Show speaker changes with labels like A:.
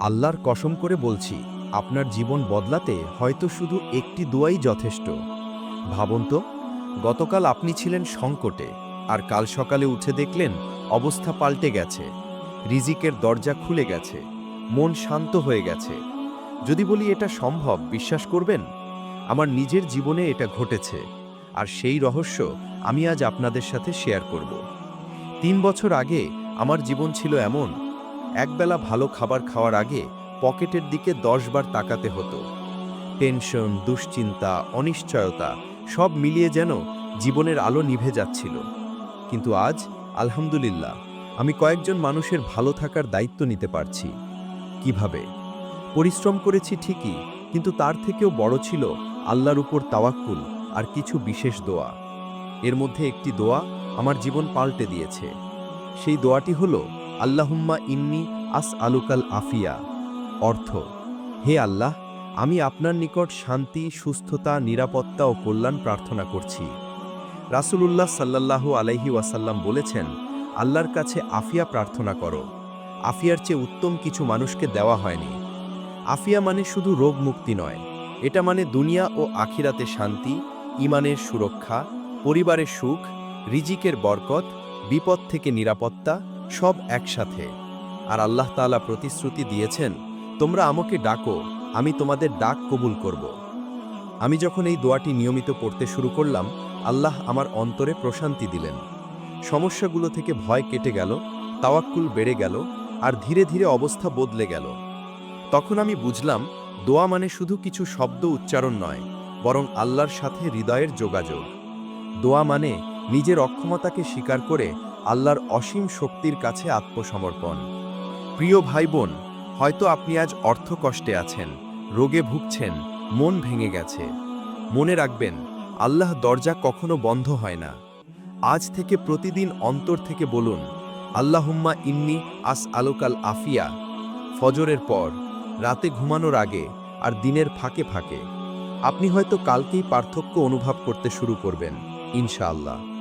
A: আল্লাহর কসম করে বলছি, আপনার জীবন বদলাতে হয়তো শুধু একটি দোয়াই যথেষ্ট। ভাবুন তো, গতকাল আপনি ছিলেন সংকটে, আর কাল সকালে উঠে দেখলেন অবস্থা পাল্টে গেছে, রিজিকের দরজা খুলে গেছে, মন শান্ত হয়ে গেছে। যদি বলি এটা সম্ভব, বিশ্বাস করবেন? আমার নিজের জীবনে এটা ঘটেছে, আর সেই রহস্য আমি আজ আপনাদের সাথে শেয়ার করব। তিন বছর আগে আমার জীবন ছিল এমন একবেলা ভালো খাবার খাওয়ার আগে পকেটের দিকে দশবার তাকাতে হতো। টেনশন, দুশ্চিন্তা, অনিশ্চয়তা সব মিলিয়ে যেন জীবনের আলো নিভে যাচ্ছিল। কিন্তু আজ, আলহামদুলিল্লাহ, আমি কয়েকজন মানুষের ভালো থাকার দায়িত্ব নিতে পারছি। কীভাবে? পরিশ্রম করেছি ঠিকই, কিন্তু তার থেকেও বড় ছিল আল্লাহর উপর তাওয়াক্কুল আর কিছু বিশেষ দোয়া। এর মধ্যে একটি দোয়া আমার জীবন পাল্টে দিয়েছে। সেই দোয়াটি হল আল্লাহুম্মা ইন্নি আস আলুকাল আফিয়া। অর্থ, হে আল্লাহ, আমি আপনার নিকট শান্তি, সুস্থতা, নিরাপত্তা ও কল্যাণ প্রার্থনা করছি। রাসূলুল্লাহ সাল্লাল্লাহু আলাইহি ওয়াসাল্লাম বলেছেন, আল্লাহর কাছে আফিয়া প্রার্থনা করো। আফিয়ার চেয়ে উত্তম কিছু মানুষকে দেওয়া হয়নি। আফিয়া মানে শুধু রোগ মুক্তি নয়, এটা মানে দুনিয়া ও আখিরাতে শান্তি ইমানের সুরক্ষা, পরিবারের সুখ, রিজিকের বরকত, বিপদ থেকে নিরাপত্তা সব একসাথে। আর আল্লাহ তাআলা প্রতিশ্রুতি দিয়েছেন, তোমরা আমাকে ডাকো, আমি তোমাদের ডাক কবুল করব। আমি যখন এই দোয়াটি নিয়মিত পড়তে শুরু করলাম, আল্লাহ আমার অন্তরে প্রশান্তি দিলেন। সমস্যাগুলো থেকে ভয় কেটে গেল, তাওয়াক্কুল বেড়ে গেল, আর ধীরে ধীরে অবস্থা বদলে গেল। তখন আমি বুঝলাম, দোয়া মানে শুধু কিছু শব্দ উচ্চারণ নয়, বরং আল্লাহর সাথে হৃদয়ের যোগাযোগ। দোয়া মানে নিজের অক্ষমতাকে স্বীকার করে আল্লাহর অসীম শক্তির কাছে আত্মসমর্পণ। প্রিয় ভাই বোন হয়তো আপনি আজ অর্থ কষ্টে আছেন, রোগে ভুগছেন, মন ভেঙে গেছে। মনে রাখবেন, আল্লাহ দরজা কখনো বন্ধ হয় না। আজ থেকে প্রতিদিন অন্তর থেকে বলুন, আল্লাহুম্মা ইন্নি আস আলোকাল আফিয়া। ফজরের পর, রাতে ঘুমানোর আগে আর দিনের ফাঁকে ফাঁকে। আপনি হয়তো কালকেই পার্থক্য অনুভব করতে শুরু করবেন, ইনশাআল্লাহ।